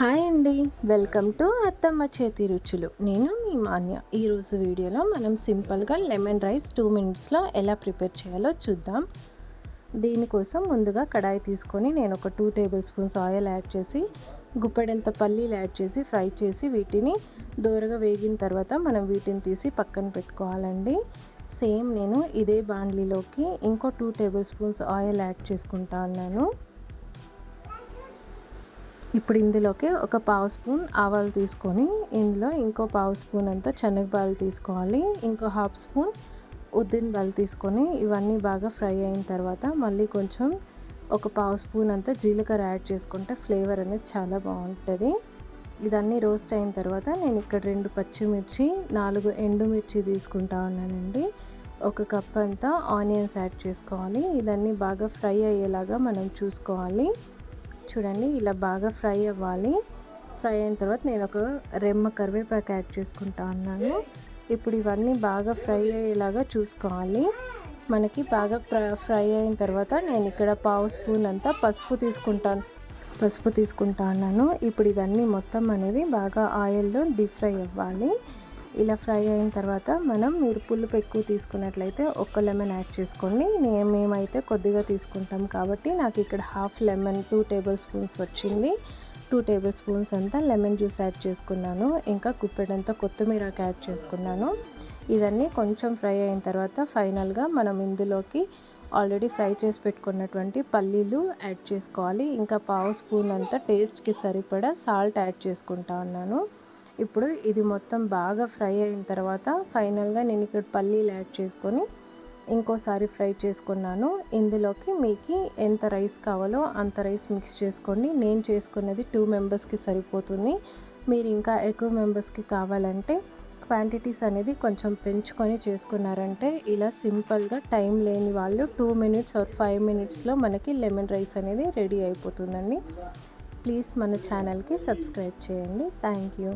Hi అండి. Welcome to అత్తమ్మ చేతి రుచులు. నేను మీ మాన్య. ఈరోజు వీడియోలో మనం సింపుల్గా లెమన్ రైస్ టూ మినిట్స్లో ఎలా ప్రిపేర్ చేయాలో చూద్దాం. దీనికోసం ముందుగా కడాయి తీసుకొని నేను ఒక two tablespoons oil add చేసి గుప్పెడంత పల్లీలు యాడ్ చేసి ఫ్రై చేసి వీటిని దోరగా వేగిన తర్వాత మనం వీటిని తీసి పక్కన పెట్టుకోవాలండి. సేమ్ నేను ఇదే బాండ్లీలోకి ఇంకో two tablespoons oil add చేసుకుంటా ఉన్నాను. ఇప్పుడు ఇందులోకి ఒక పావు స్పూన్ ఆవాలు తీసుకొని ఇందులో ఇంకో పావు స్పూన్ అంతా శనగబాలు తీసుకోవాలి. ఇంకో హాఫ్ స్పూన్ ఉద్దిన బాలు తీసుకొని ఇవన్నీ బాగా ఫ్రై అయిన తర్వాత మళ్ళీ కొంచెం ఒక పావు స్పూన్ అంతా జీలకర్ర యాడ్ చేసుకుంటే ఫ్లేవర్ అనేది చాలా బాగుంటుంది. ఇదన్నీ రోస్ట్ అయిన తర్వాత నేను ఇక్కడ రెండు పచ్చిమిర్చి నాలుగు ఎండుమిర్చి తీసుకుంటా ఉన్నానండి. ఒక కప్ అంతా ఆనియన్స్ యాడ్ చేసుకోవాలి. ఇదన్నీ బాగా ఫ్రై అయ్యేలాగా మనం చూసుకోవాలి. చూడండి ఇలా బాగా ఫ్రై అవ్వాలి. ఫ్రై అయిన తర్వాత నేను ఒక రెమ్మ కరివేపాకు యాడ్ చేసుకుంటా ఉన్నాను. ఇప్పుడు ఇవన్నీ బాగా ఫ్రై అయ్యేలాగా చూసుకోవాలి. మనకి బాగా ఫ్రై అయిన తర్వాత నేను ఇక్కడ పావు స్పూన్ అంతా పసుపు తీసుకుంటాను పసుపు తీసుకుంటా ఉన్నాను. ఇప్పుడు ఇవన్నీ మొత్తం అనేది బాగా ఆయిల్లో డీప్ ఫ్రై అవ్వాలి. ఇలా ఫ్రై అయిన తర్వాత మనం మీరు పులుపు ఎక్కువ తీసుకున్నట్లయితే ఒక్క లెమన్ యాడ్ చేసుకోండి. నేను మేమైతే కొద్దిగా తీసుకుంటాం కాబట్టి నాకు ఇక్కడ half lemon two tablespoons వచ్చింది. టూ టేబుల్ స్పూన్స్ అంతా లెమన్ జ్యూస్ యాడ్ చేసుకున్నాను. ఇంకా కుప్పెడంతా కొత్తిమీరకు యాడ్ చేసుకున్నాను. ఇవన్నీ కొంచెం ఫ్రై అయిన తర్వాత ఫైనల్గా మనం ఇందులోకి ఆల్రెడీ ఫ్రై చేసి పెట్టుకున్నటువంటి పల్లీలు యాడ్ చేసుకోవాలి. ఇంకా పావు స్పూన్ అంతా టేస్ట్కి సరిపడా సాల్ట్ యాడ్ చేసుకుంటా ఉన్నాను. ఇప్పుడు ఇది మొత్తం బాగా ఫ్రై అయిన తర్వాత ఫైనల్గా నేను ఇక్కడ పల్లీలు యాడ్ చేసుకొని ఇంకోసారి ఫ్రై చేసుకున్నాను. ఇందులోకి మీకు ఎంత రైస్ కావాలో అంత రైస్ మిక్స్ చేసుకోండి. నేను చేసుకున్నది టూ మెంబర్స్కి సరిపోతుంది. మీరు ఇంకా ఎక్కువ మెంబర్స్కి కావాలంటే క్వాంటిటీస్ అనేది కొంచెం పెంచుకొని చేసుకున్నారంటే ఇలా సింపుల్గా టైం లేని వాళ్ళు టూ మినిట్స్ ఆర్ ఫైవ్ మినిట్స్లో మనకి లెమన్ రైస్ అనేది రెడీ అయిపోతుందండి. ప్లీజ్ మన ఛానల్కి సబ్స్క్రైబ్ చేయండి. Thank you.